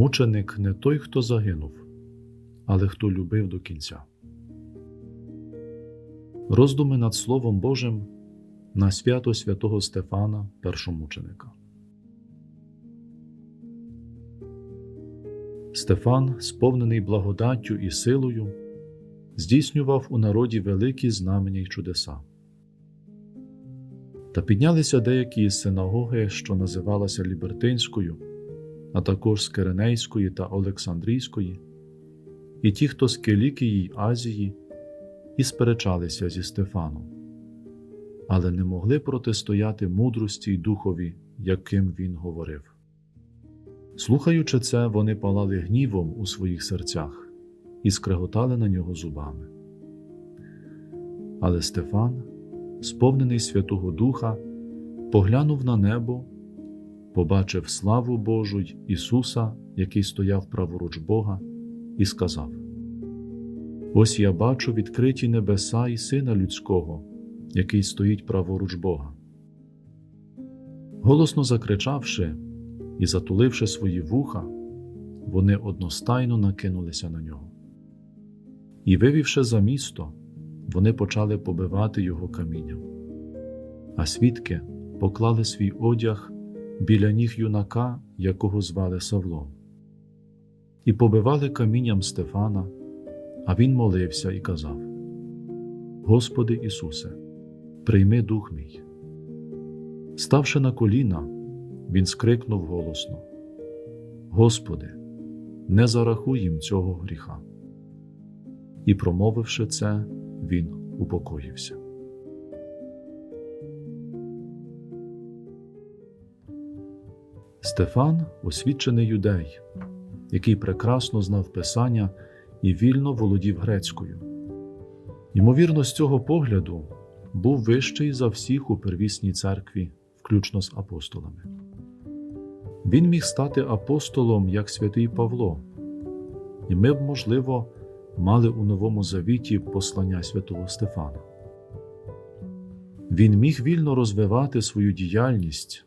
Мученик не той, хто загинув, але хто любив до кінця. Роздуми над Словом Божим на свято святого Стефана, першомученика. Стефан, сповнений благодаттю і силою, здійснював у народі великі знамення й чудеса. Та піднялися деякі із синагоги, що називалася Лібертинською, а також з Киренейської та Олександрійської, і ті, хто з Килікії Азії, і сперечалися зі Стефаном, але не могли протистояти мудрості й духові, яким він говорив. Слухаючи це, вони палали гнівом у своїх серцях і скреготали на нього зубами. Але Стефан, сповнений Святого Духа, поглянув на небо, побачив славу Божу й Ісуса, який стояв праворуч Бога, і сказав: Ось я бачу відкриті небеса і Сина Людського, який стоїть праворуч Бога. Голосно закричавши і затуливши свої вуха, вони одностайно накинулися на нього. І, вивівши за місто, вони почали побивати його камінням. А свідки поклали свій одяг біля ніг юнака, якого звали Савлом, і побивали камінням Стефана, а він молився і казав: Господи Ісусе, прийми дух мій. Ставши на коліна, він скрикнув голосно: Господи, не зарахуй їм цього гріха. І, промовивши це, він упокоївся. Стефан освічений юдей, який прекрасно знав Писання і вільно володів грецькою. Ймовірно, з цього погляду був вищий за всіх у первісній церкві, включно з апостолами. Він міг стати апостолом як святий Павло, і ми б, можливо, мали у Новому Завіті послання святого Стефана. Він міг вільно розвивати свою діяльність,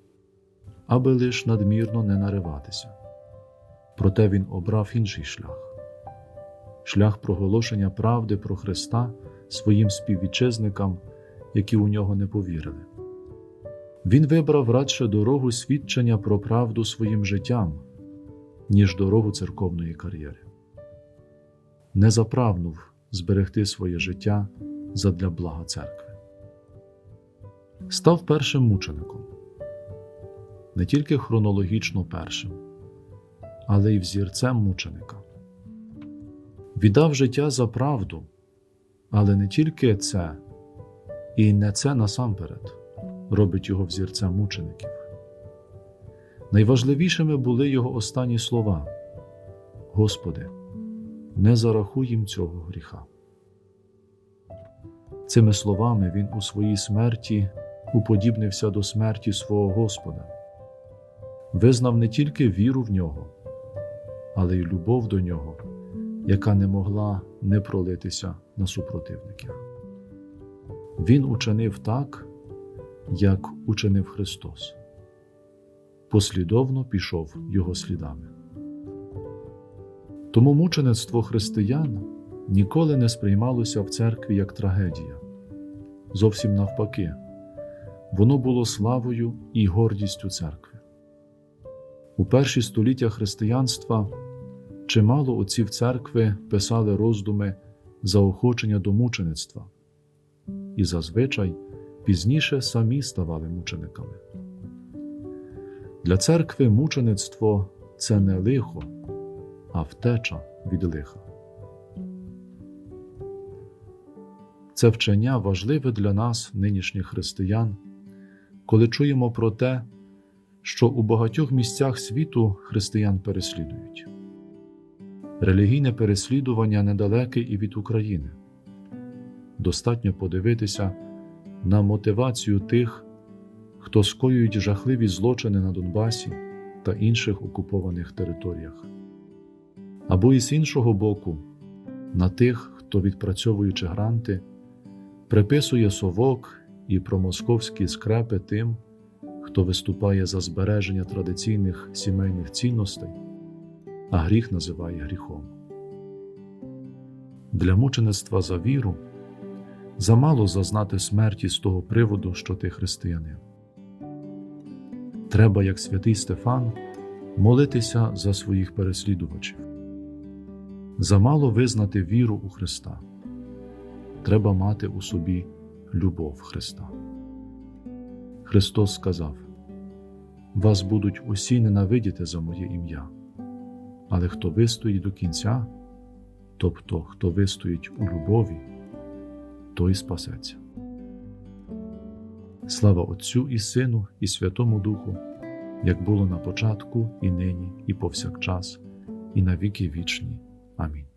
аби лиш надмірно не нариватися. Проте він обрав інший шлях шлях проголошення правди про Христа своїм співвітчизникам, які у нього не повірили. Він вибрав радше дорогу свідчення про правду своїм життям, ніж дорогу церковної кар'єри. Не заправнув зберегти своє життя задля блага церкви. Став першим мучеником, не тільки хронологічно першим, але й взірцем мученика. Віддав життя за правду, але не тільки це, і не це насамперед робить його взірцем мучеників. Найважливішими були його останні слова: Господи, не зарахуй їм цього гріха. Цими словами він у своїй смерті уподібнився до смерті свого Господа, визнав не тільки віру в нього, але й любов до нього, яка не могла не пролитися на супротивників. Він учинив так, як учинив Христос, послідовно пішов Його слідами. Тому мучеництво християн ніколи не сприймалося в церкві як трагедія. Зовсім навпаки, воно було славою і гордістю церкви. У перші століття християнства чимало отців церкви писали роздуми заохочення до мучеництва, і зазвичай пізніше самі ставали мучениками. Для церкви мучеництво це не лихо, а втеча від лиха. Це вчення важливе для нас, нинішніх християн, коли чуємо про те, що у багатьох місцях світу християн переслідують. Релігійне переслідування недалеке і від України. Достатньо подивитися на мотивацію тих, хто скоюють жахливі злочини на Донбасі та інших окупованих територіях, або і з іншого боку, на тих, хто, відпрацьовуючи гранти, приписує совок і промосковські скрепи тим, хто виступає за збереження традиційних сімейних цінностей а гріх називає гріхом. Для мучеництва за віру замало зазнати смерті з того приводу, що ти християнин. Треба, як святий Стефан, молитися за своїх переслідувачів. Замало визнати віру у Христа. Треба мати у собі любов Христа. Христос сказав: Вас будуть усі ненавидіти за моє ім'я, але хто вистоїть до кінця, тобто хто вистоїть у любові, той спасеться. Слава Отцю і Сину, і Святому Духу, як було на початку, і нині, і повсякчас, і на віки вічні. Амінь.